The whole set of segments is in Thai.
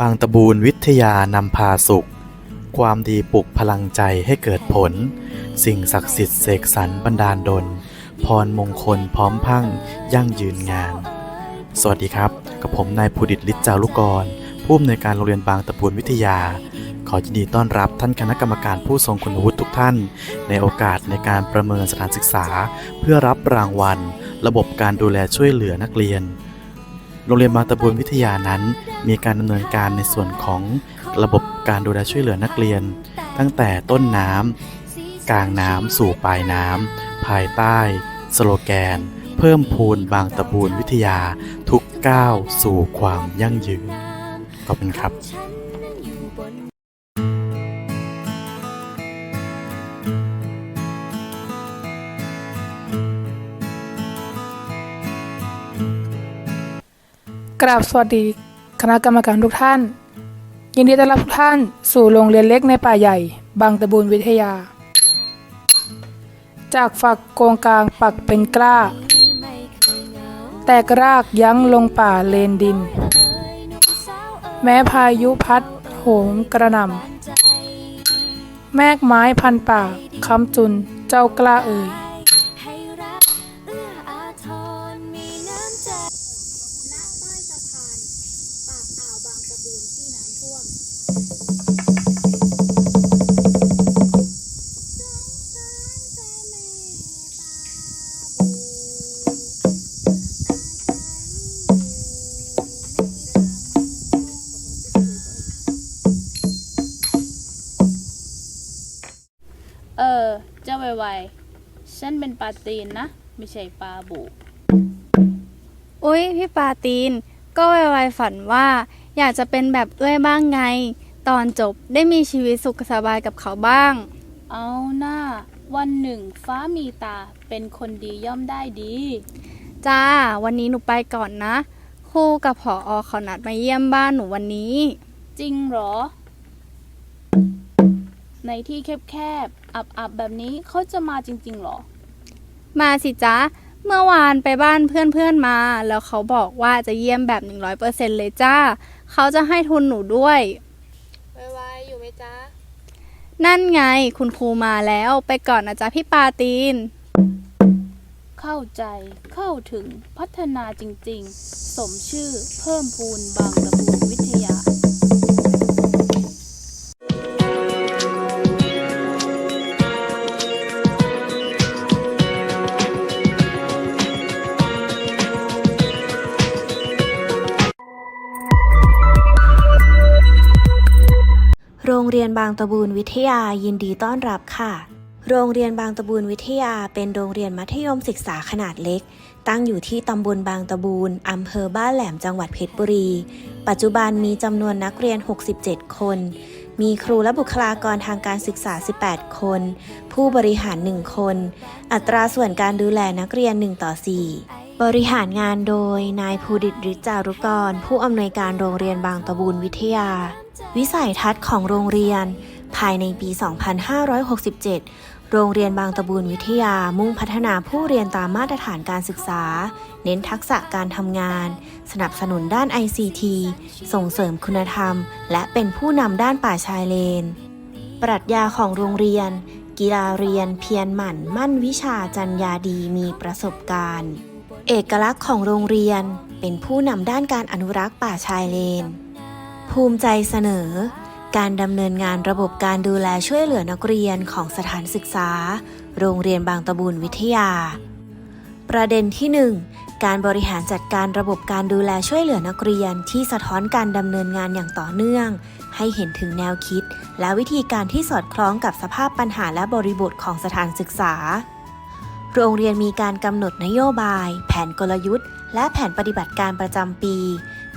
บางตะบูนวิทยานำพาสุข ความดีปลุกพลังใจให้เกิดผล สิ่งศักดิ์สิทธิ์เสกสรรบันดาลดล พรมงคลพร้อมพังยั่งยืนงาน สวัสดีครับ กับผมนายภูดิตลิศจารุกร ผู้อำนวยการโรงเรียนบางตะบูนวิทยา ขอยินดีต้อนรับท่านคณะกรรมการผู้ทรงคุณวุฒิทุกท่าน ในโอกาสในการประเมินสถานศึกษา เพื่อรับรางวัล ระบบการดูแลช่วยเหลือนักเรียน โรงเรียนบางตะบูนวิทยานั้น มีการดำเนินการในส่วนของระบบการดูแลช่วยเหลือนักเรียน ตั้งแต่ต้นน้ำกลางน้ำสู่ปลายน้ำภายใต้ สโลแกน เพิ่มพูนบางตะบูนวิทยา ทุกก้าวสู่ความยั่งยืนขอบคุณครับ กราบสวัสดี คณะกรรมการทุกท่าน ยินดีต้อนรับทุกท่านสู่โรงเรียนเล็กในป่าใหญ่ บางตะบูนวิทยา จากฝักโกงกลางปักเป็นกล้า แตกรากยั้งลงป่าเลนดิน แม้พายุพัดโหมกระหน่ำแมกไม้พันป่าคำจุนเจ้ากล้าเอ่ย บางตะบูนที่น้ำท่วมสงสารแต่แม่ปลาบูอาศัยเออ เจ้าไวๆ ฉันเป็นปลาตีนนะ ไม่ใช่ปลาบุ อุ๊ย พี่ปาตีน ก็ไวๆฝันว่า อยากจะเป็นแบบเอื้อยบ้างไง ตอนจบได้มีชีวิตสุขสบายกับเขาบ้าง เอาหน้า วันหนึ่งฟ้ามีตาเป็นคนดีย่อมได้ดี จ้า วันนี้หนูไปก่อนนะครูกับผออเขานัดมาเยี่ยมบ้านหนูวันนี้ จริงเหรอ ในที่แคบๆ อับๆ แบบนี้เขาจะมาจริง ๆ เหรอ มาสิจ๊ะ เมื่อวานไปบ้านเพื่อนๆมา แล้วเขาบอกว่าจะเยี่ยมแบบ 100%เลยจ้า เขาจะให้ทุนหนูด้วยไวๆอยู่ไหมจ๊ะ นั่นไงคุณครูมาแล้วไปก่อนนะจ๊ะพี่ปาตีน เข้าใจเข้าถึงพัฒนาจริงๆ สมชื่อเพิ่มพูนบางตะ โรงเรียนบางตะบูนวิทยายินดีต้อนรับค่ะ โรงเรียนบางตะบูนวิทยาเป็นโรงเรียนมัธยมศึกษาขนาดเล็ก ตั้งอยู่ที่ตำบลบางตะบูนอำเภอบ้านแหลมจังหวัดเพชรบุรี ปัจจุบันมีจำนวนนักเรียน 67 คน มีครูและบุคลากรทางการศึกษา 18 คน ผู้บริหาร 1 คน อัตราส่วนการดูแลนักเรียน 1 ต่อ 4บริหารงานโดยนายภูดิตริจารุกร ผู้อำนวยการโรงเรียนบางตะบูนวิทยา วิสัยทัศน์ของโรงเรียน ภายในปี 2567 โรงเรียนบางตะบูนวิทยามุ่งพัฒนาผู้เรียนตามมาตรฐานการศึกษา เน้นทักษะการทำงาน สนับสนุนด้าน ICT ส่งเสริมคุณธรรม และเป็นผู้นำด้านป่าชายเลน ปรัชญาของโรงเรียน กีฬาเรียนเพียรหมั่น มั่นวิชาจัญญาดีมีประสบการณ์ เอกลักษณ์ของโรงเรียน เป็นผู้นำด้านการอนุรักษ์ป่าชายเลน ภูมิใจเสนอ การดำเนินงานระบบการดูแลช่วยเหลือนักเรียนของสถานศึกษา โรงเรียนบางตะบูนวิทยา ประเด็นที่ 1 การบริหารจัดการระบบการดูแลช่วยเหลือนักเรียนที่สะท้อนการดำเนินงานอย่างต่อเนื่อง ให้เห็นถึงแนวคิด และวิธีการที่สอดคล้องกับสภาพปัญหาและบริบทของสถานศึกษา โรงเรียนมีการกำหนดนโยบาย แผนกลยุทธ์ และแผนปฏิบัติการประจำปี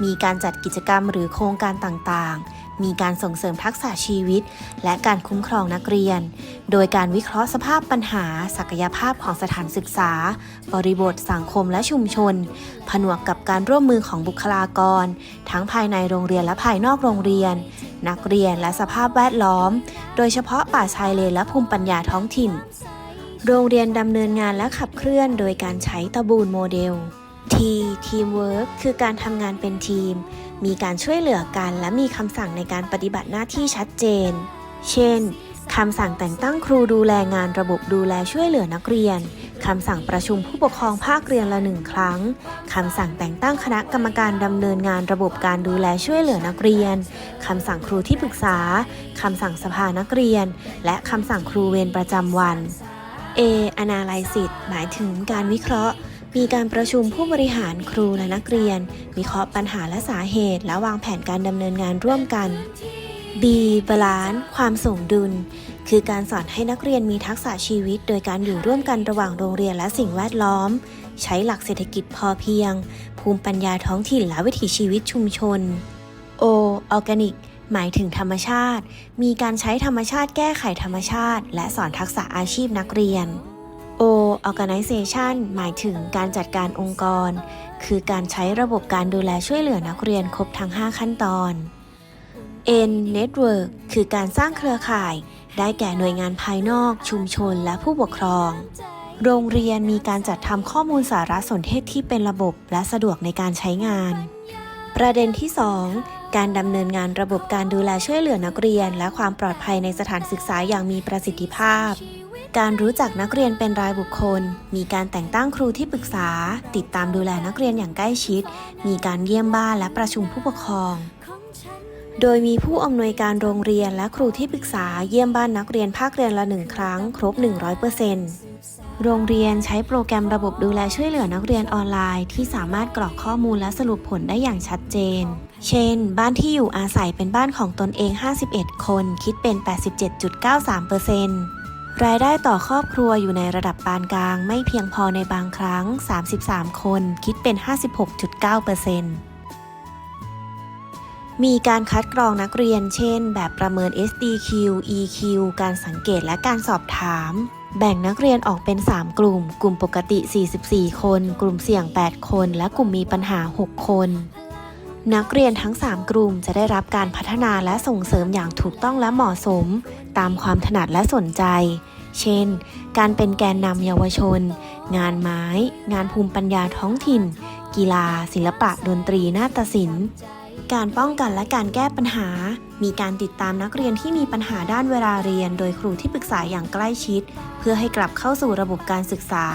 มีการจัดกิจกรรมหรือโครงการต่างๆ มีการส่งเสริมทักษะชีวิต และการคุ้มครองนักเรียน โดยการวิเคราะห์สภาพปัญหา ศักยภาพของสถานศึกษา บริบทสังคมและชุมชน ผนวกกับการร่วมมือของบุคลากร ทั้งภายในโรงเรียนและภายนอกโรงเรียน นักเรียนและสภาพแวดล้อม โดยเฉพาะป่าชายเลนและภูมิปัญญาท้องถิ่น โรงเรียนดำเนินงานและขับเคลื่อน โดยการใช้ตะบูนโมเดล T Teamwork คือการทำงานเป็นทีม มีการช่วยเหลือกัน และมีคำสั่งในการปฏิบัติหน้าที่ชัดเจน เช่นคำสั่งแต่งตั้งครูดูแลงานระบบดูแลช่วยเหลือนักเรียน คำสั่งประชุมผู้ปกครองภาคเรียนละหนึ่งครั้ง คำสั่งแต่งตั้งคณะกรรมการดำเนินงานระบบการดูแลช่วยเหลือนักเรียน คำสั่งครูที่ปรึกษา คำสั่งสภานักเรียน และคำสั่งครูเวรประจำวัน A Analysis หมายถึงการวิเคราะห์ มีการประชุมผู้บริหารครูและนักเรียน วิเคราะห์ปัญหาและสาเหตุ และวางแผนการดำเนินงานร่วมกัน B Balance ความสมดุล คือการสอนให้นักเรียนมีทักษะชีวิต โดยการอยู่ร่วมกันระหว่างโรงเรียนและสิ่งแวดล้อม ใช้หลักเศรษฐกิจพอเพียง ภูมิปัญญาท้องถิ่นและวิถีชีวิตชุมชน O Organic หมายถึงธรรมชาติ มีการใช้ธรรมชาติแก้ไขธรรมชาติ และสอนทักษะอาชีพนักเรียน Organization หมายถึงการจัดการองค์กร คือการใช้ระบบการดูแลช่วยเหลือนักเรียนครบทั้ง 5 ขั้นตอน N Network คือการสร้างเครือข่าย ได้แก่หน่วยงานภายนอก ชุมชน และผู้ปกครอง โรงเรียนมีการจัดทำข้อมูลสารสนเทศที่เป็นระบบและสะดวกในการใช้งาน ประเด็นที่ 2 การดำเนินงานระบบการดูแลช่วยเหลือนักเรียน และความปลอดภัยในสถานศึกษาอย่างมีประสิทธิภาพ การรู้จักนักเรียนเป็นรายบุคคล มีการแต่งตั้งครูที่ปรึกษา ติดตามดูแลนักเรียนอย่างใกล้ชิด มีการเยี่ยมบ้านและประชุมผู้ปกครอง โดยมีผู้อำนวยการโรงเรียนและครูที่ปรึกษาเยี่ยมบ้านนักเรียนภาคเรียนละหนึ่งครั้ง ครบ 100%โรงเรียนใช้โปรแกรมระบบดูแลช่วยเหลือนักเรียนออนไลน์ ที่สามารถกรอกข้อมูลและสรุปผลได้อย่างชัดเจน เช่น บ้านที่อยู่อาศัยเป็นบ้านของตนเอง 51 คน คิดเป็น 87.93% รายได้ต่อครอบครัวอยู่ในระดับปานกลาง ไม่เพียงพอในบางครั้ง 33 คน คิดเป็น 56.9%มีการคัดกรองนักเรียน เช่น แบบประเมิน SDQ EQ การสังเกตและการสอบถาม แบ่งนักเรียนออกเป็น 3 กลุ่ม กลุ่มปกติ 44 คน กลุ่มเสี่ยง 8 คน และกลุ่มมีปัญหา 6 คน นักเรียนทั้ง 3 กลุ่มจะได้รับการพัฒนาและส่งเสริมอย่างถูกต้องและเหมาะสม ตามความถนัดและสนใจ เช่น การเป็นแกนนำเยาวชน งานไม้ งานภูมิปัญญาท้องถิ่น กีฬา ศิลปะดนตรีนาฏศิลป์ การป้องกันและการแก้ปัญหา มีการติดตามนักเรียนที่มีปัญหาด้านเวลาเรียน โดยครูที่ปรึกษาอย่างใกล้ชิด เพื่อให้กลับเข้าสู่ระบบการศึกษา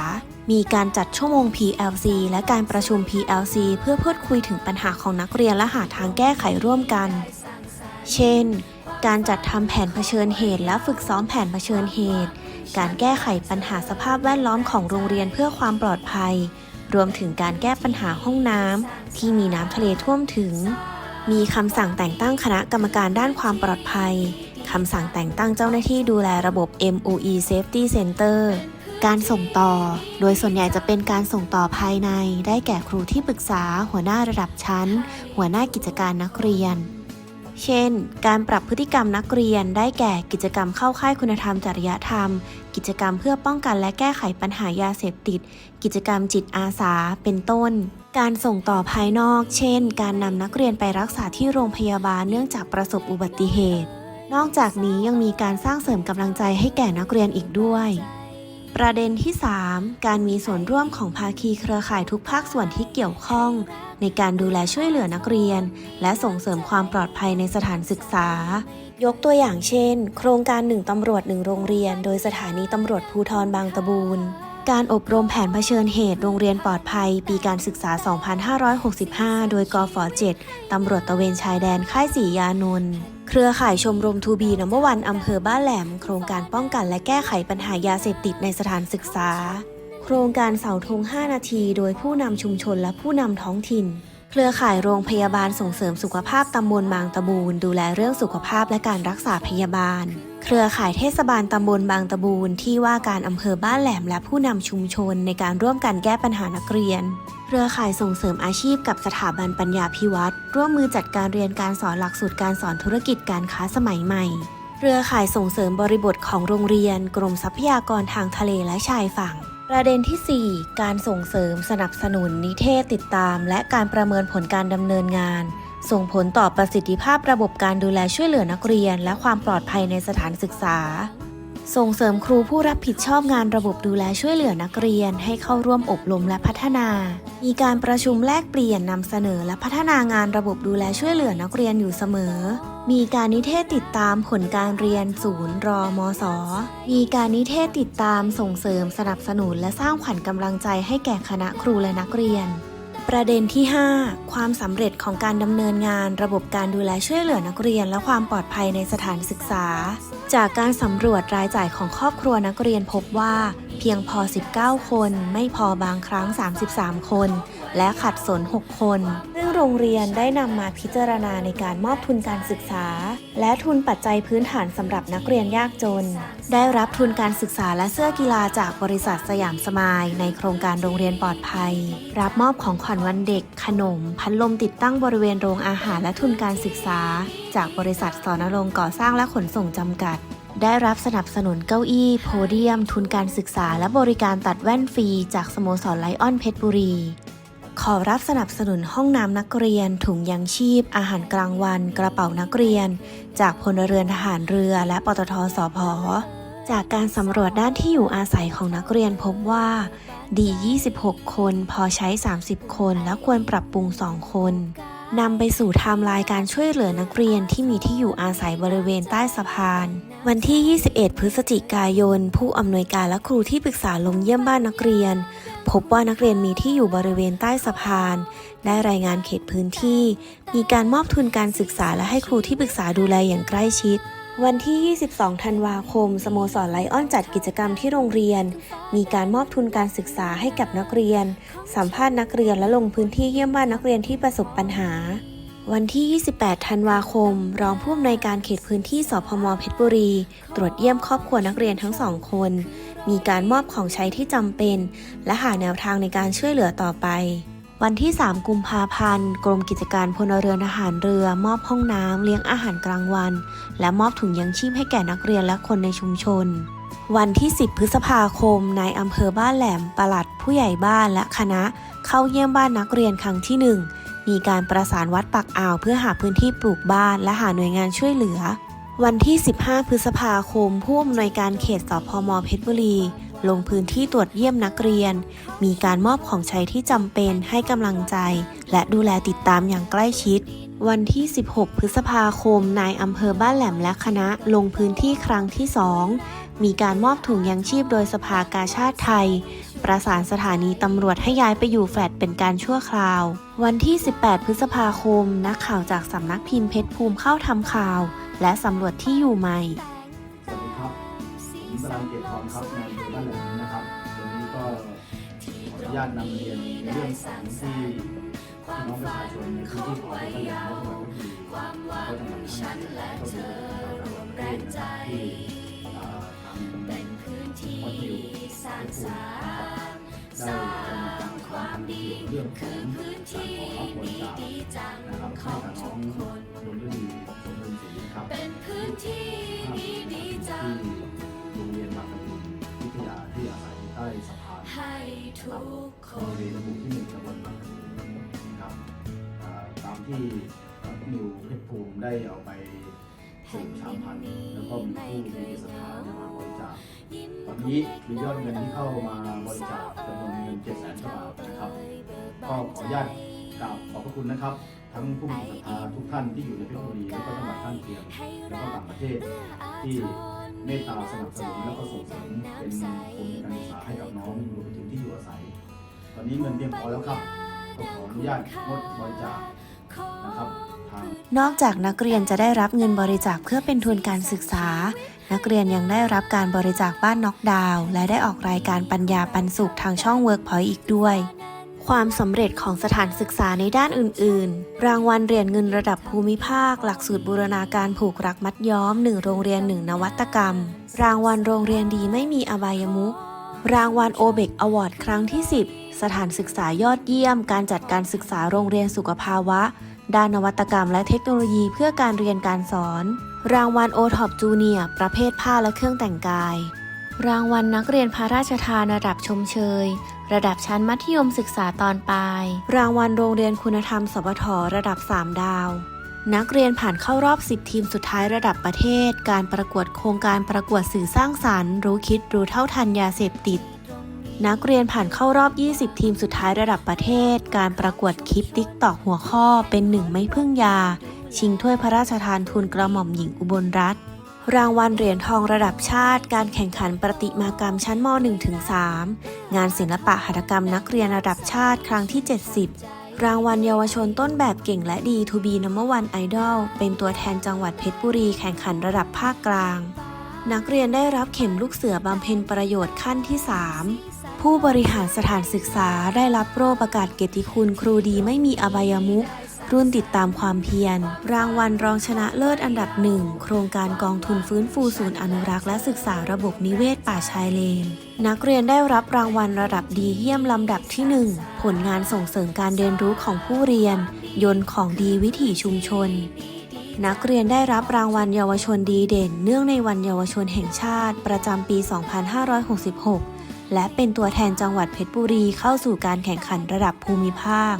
มีการจัดชั่วโมง PLC และการประชุม PLC เพื่อพูดคุยถึงปัญหาของนักเรียนและหาทางแก้ไขร่วมกัน เช่น การจัดทำแผนเผชิญเหตุ และฝึกซ้อมแผนเผชิญเหตุ การแก้ไขปัญหาสภาพแวดล้อมของโรงเรียนเพื่อความปลอดภัยรวมถึงการแก้ปัญหาห้องน้ำที่มีน้ำทะเลท่วมถึง มีคำสั่งแต่งตั้งคณะกรรมการด้านความปลอดภัย คำสั่งแต่งตั้งเจ้าหน้าที่ดูแลระบบ MOE Safety Center การส่งต่อ โดยส่วนใหญ่จะเป็นการส่งต่อภายใน ได้แก่ครูที่ปรึกษา หัวหน้าระดับชั้น หัวหน้ากิจการนักเรียน เช่น การปรับพฤติกรรมนักเรียนได้แก่กิจกรรมเข้าค่ายคุณธรรมจริยธรรม กิจกรรมเพื่อป้องกันและแก้ไขปัญหายาเสพติด กิจกรรมจิตอาสา เป็นต้น การส่งต่อภายนอก เช่น การนำนักเรียนไปรักษาที่โรงพยาบาลเนื่องจากประสบอุบัติเหตุ นอกจากนี้ยังมีการสร้างเสริมกำลังใจให้แก่นักเรียนอีกด้วย ประเด็นที่ 3 การมีส่วนร่วมของภาคีเครือข่ายทุกภาคส่วนที่เกี่ยวข้อง ในการดูแลช่วยเหลือนักเรียน และส่งเสริมความปลอดภัยในสถานศึกษา ยกตัวอย่างเช่น โครงการหนึ่งตำรวจหนึ่งโรงเรียน โดยสถานีตำรวจภูธรบางตะบูนการอบรมแผนเผชิญเหตุโรงเรียนปลอดภัย ปีการศึกษา 2565 โดยกฟ7ตำรวจตะเวนชายแดนค่ายสียานนท์ เครือข่ายชมรมทูบีนัมเบอร์วันอำเภอบ้านแหลม โครงการป้องกันและแก้ไขปัญหายาเสพติดในสถานศึกษา โครงการเสาธง 5 นาที โดยผู้นำชุมชนและผู้นำท้องถิ่น เครือข่ายโรงพยาบาลส่งเสริมสุขภาพตำบลบางตะบูนดูแลเรื่องสุขภาพและการรักษาพยาบาล เครือข่ายเทศบาลตำบลบางตะบูนที่ว่าการอำเภอบ้านแหลมและผู้นำชุมชนในการร่วมกันแก้ปัญหานักเรียน เครือข่ายส่งเสริมอาชีพกับสถาบันปัญญาพิวัตรร่วมมือจัดการเรียนการสอนหลักสูตรการสอนธุรกิจการค้าสมัยใหม่ เครือข่ายส่งเสริมบริบทของโรงเรียน กรมทรัพยากรทางทะเลและชายฝั่ง ประเด็นที่ 4 การส่งเสริมสนับสนุนนิเทศติดตาม และการประเมินผลการดำเนินงาน ส่งผลต่อประสิทธิภาพระบบการดูแลช่วยเหลือนักเรียน และความปลอดภัยในสถานศึกษา ส่งเสริมครูผู้รับผิดชอบงานระบบดูแลช่วยเหลือนักเรียน ให้เข้าร่วมอบรมและพัฒนา มีการประชุมแลกเปลี่ยนนำเสนอและพัฒนางานระบบดูแลช่วยเหลือนักเรียนอยู่เสมอ มีการนิเทศติดตามผลการเรียนศูนย์รอมสมีการนิเทศติดตามส่งเสริมสนับสนุนและสร้างขวัญกำลังใจให้แก่คณะครูและนักเรียน ประเด็นที่ 5 ความสำเร็จของการดำเนินงานระบบการดูแลช่วยเหลือนักเรียนและความปลอดภัยในสถานศึกษา จากการสำรวจรายจ่ายของครอบครัวนักเรียนพบว่า เพียงพอ 19 คน ไม่พอบางครั้ง 33 คน และขัดสน 6 คน ซึ่งโรงเรียนได้นำมาพิจารณาในการมอบทุนการศึกษา และทุนปัจจัยพื้นฐานสำหรับนักเรียนยากจน ได้รับทุนการศึกษาและเสื้อกีฬาจากบริษัทสยามสมายในโครงการโรงเรียนปลอดภัย รับมอบของขวัญวันเด็ก ขนม พัดลมติดตั้งบริเวณโรงอาหารและทุนการศึกษา จากบริษัทสอนรงก่อสร้างและขนส่งจำกัดได้รับสนับสนุนเก้าอี้ โพเดียม ทุนการศึกษาและบริการตัดแว่นฟรี จากสโมสรไลออนเพชรบุรี ขอรับสนับสนุนห้องน้ำนักเรียน ถุงยังชีพ อาหารกลางวัน กระเป๋านักเรียน จากพลเรือนทหารเรือ และปตทสพจากการสำรวจด้านที่อยู่อาศัยของนักเรียนพบว่า ดี 26 คน พอใช้ 30 คน และควรปรับปรุง 2 คนนำไปสู่ไทม์ไลน์การช่วยเหลือนักเรียนที่มีที่อยู่อาศัยบริเวณใต้สะพาน วันที่ 21 พฤศจิกายน ผู้อำนวยการและครูที่ปรึกษาลงเยี่ยมบ้านนักเรียน พบว่านักเรียนมีที่อยู่บริเวณใต้สะพาน ได้รายงานเขตพื้นที่ มีการมอบทุนการศึกษาและให้ครูที่ปรึกษาดูแลอย่างใกล้ชิด วันที่ 22 ธันวาคม สโมสรไลออนจัดกิจกรรมที่โรงเรียน มีการมอบทุนการศึกษาให้กับนักเรียน สัมภาษณ์นักเรียนและลงพื้นที่เยี่ยมบ้านนักเรียนที่ประสบปัญหา วันที่ 28 ธันวาคม รองผู้อำนวยการเขตพื้นที่สพมเพชรบุรี ตรวจเยี่ยมครอบครัวนักเรียนทั้งสองคน มีการมอบของใช้ที่จำเป็น และหาแนวทางในการช่วยเหลือต่อไป วันที่ 3 กุมภาพันธ์ กรมกิจการพลเรือนทหารเรือ มอบห้องน้ำเลี้ยงอาหารกลางวัน และมอบถุงยังชีพให้แก่นักเรียนและคนในชุมชน วันที่ 10 พฤษภาคม นายอำเภอบ้านแหลมปลัด ผู้ใหญ่บ้านและคณะ เข้าเยี่ยมบ้านนักเรียนครั้งที่ 1 มีการประสานวัดปักอ่าวเพื่อหาพื้นที่ปลูกบ้านและหาหน่วยงานช่วยเหลือ วันที่ 15 พฤษภาคม ผู้อำนวยการเขตสพมเพชรบุรี ลงพื้นที่ตรวจเยี่ยมนักเรียน มีการมอบของใช้ที่จำเป็นให้กำลังใจ และดูแลติดตามอย่างใกล้ชิด วันที่ 16 พฤษภาคม นายอำเภอบ้านแหลมและคณะลงพื้นที่ครั้งที่ 2 มีการมอบถุงยังชีพโดยสภากาชาติไทย ประสานสถานีตำรวจให้ย้ายไปอยู่แฟลตเป็นการชั่วคราว วันที่ 18 พฤษภาคม นักข่าวจากสำนักพิมพ์เพชรภูมิเข้าทำข่าว และสำรวจที่อยู่ใหม่ สวัสดีครับผมสรันเกียรติทองครับนายอำเภอบ้านแหลมนะครับวันนี้ก็ขออนุญาตนำเรียนในเรื่องของที่พี่น้องประชาชนในพื้นที่ของบ้านแหลมและจังหวัดลบบุรีแล้วก็จังหวัดทั้งหมดก็คือเป็นชาวต่างประเทศนะครับที่ทางวัดดิว เพชรภูมินะครับได้ารความทำเกี่ยวเรื่องของการขอรับบริจาคนะครับให้น้องดนดีสมบูรณ์ศรีครับเป็นพื้นที่ดีๆจังโรงเรียนบางตะบูนวิทยาที่อาศัยอยู่ใต้สะพานให้ทุกคโรงนเรียนหมู่ที่หนึ่งตำบลบางตะบูนะครับตามที่นิวเพชรภูมิได้เอาไป ส่งชามพันแล้วก็มีผู้มีศรัทธาเนี่ยมาบริจาคตอนนี้มียอดเงินที่เข้ามาบริจาคจำนวนเงินเจ็ดแสนกว่าบาทนะครับก็ขออนุญาตกราบขอบพระคุณนะครับ ทั้งผู้มีศรัทธาทุกท่านที่อยู่ในเพชรบุรีแล้วก็จังหวัดข้างเคียงแล้วก็ต่างประเทศที่เมตตาสนับสนุนแล้วก็ส่งเสริมเป็นทุนในการศึกษาให้กับน้องรวมไปถึงที่อยู่อาศัย ตอนนี้เงินเพียงพอแล้วครับก็ขออนุญาตงดบริจาคนะครับ นอกจากนักเรียนจะได้รับเงินบริจาคเพื่อเป็นทุนการศึกษา นักเรียนยังได้รับการบริจาคบ้านน็อกดาวน์และได้ออกรายการปัญญาปันสุขทางช่อง Workpoint อีกด้วย ความสำเร็จของสถานศึกษาในด้านอื่น ๆ รางวัลเหรียญเงินระดับภูมิภาค หลักสูตรบูรณาการผูกรักมัดย้อม 1 โรงเรียน 1 นวัตกรรม รางวัลโรงเรียนดีไม่มีอบายมุขรางวัลโอเบกอวอร์ดครั้งที่ 10 สถานศึกษายอดเยี่ยม การจัดการศึกษาโรงเรียนสุขภาวะ ด้านนวัตกรรมและเทคโนโลยีเพื่อการเรียนการสอน รางวัลโอท็อปจูเนียประเภทผ้าและเครื่องแต่งกาย รางวัลนักเรียนพระราชทานระดับชมเชย ระดับชั้นมัธยมศึกษาตอนปลาย รางวัลโรงเรียนคุณธรรมสปทระดับ 3 ดาว นักเรียนผ่านเข้ารอบ 10 ทีมสุดท้ายระดับประเทศ การประกวดโครงการประกวดสื่อสร้างสรรค์ รู้คิดรู้เท่าทันยาเสพติด นักเรียนผ่านเข้ารอบ 20 ทีมสุดท้ายระดับประเทศ การประกวดคลิปติ๊กตอกหัวข้อเป็นหนึ่งไม่พึ่งยา ชิงถ้วยพระราชทานทุนกระหม่อมหญิงอุบลรัตน์รางวัลเหรียญทองระดับชาติ การแข่งขันประติมากรรมชั้นม .1-3 งานศิลปะหัตถกรรมนักเรียนระดับชาติครั้งที่ 70 รางวัลเยาวชนต้นแบบเก่งและดีทูบีนัมวันไอดอลเป็นตัวแทนจังหวัดเพชรบุรีแข่งขันระดับภาคกลาง นักเรียนได้รับเข็มลูกเสือบำเพ็ญประโยชน์ขั้นที่ 3 ผู้บริหารสถานศึกษาได้รับโล่ประกาศเกียรติคุณครูดีไม่มีอบายมุขรุ่นติดตามความเพียร รางวัลรองชนะเลิศอันดับหนึ่งโครงการกองทุนฟื้นฟูศูนย์อนุรักษ์และศึกษาระบบนิเวศป่าชายเลน นักเรียนได้รับรางวัลระดับดีเยี่ยมลำดับที่ 1 ผลงานส่งเสริมการเรียนรู้ของผู้เรียน ยนต์ของดีวิถีชุมชน นักเรียนได้รับรางวัลเยาวชนดีเด่น เนื่องในวันเยาวชนแห่งชาติ ประจำปี 2566 และเป็นตัวแทนจังหวัดเพชรบุรีเข้าสู่การแข่งขันระดับภูมิภาค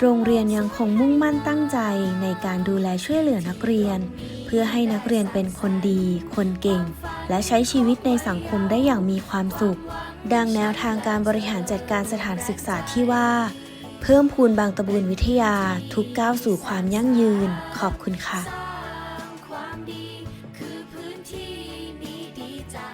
โรงเรียนยังคงมุ่งมั่นตั้งใจในการดูแลช่วยเหลือนักเรียน เพื่อให้นักเรียนเป็นคนดี คนเก่ง และใช้ชีวิตในสังคมได้อย่างมีความสุข ดังแนวทางการบริหารจัดการสถานศึกษาที่ว่า เพิ่มพูนบางตะบูนวิทยา ทุกก้าวสู่ความยั่งยืน ขอบคุณค่ะ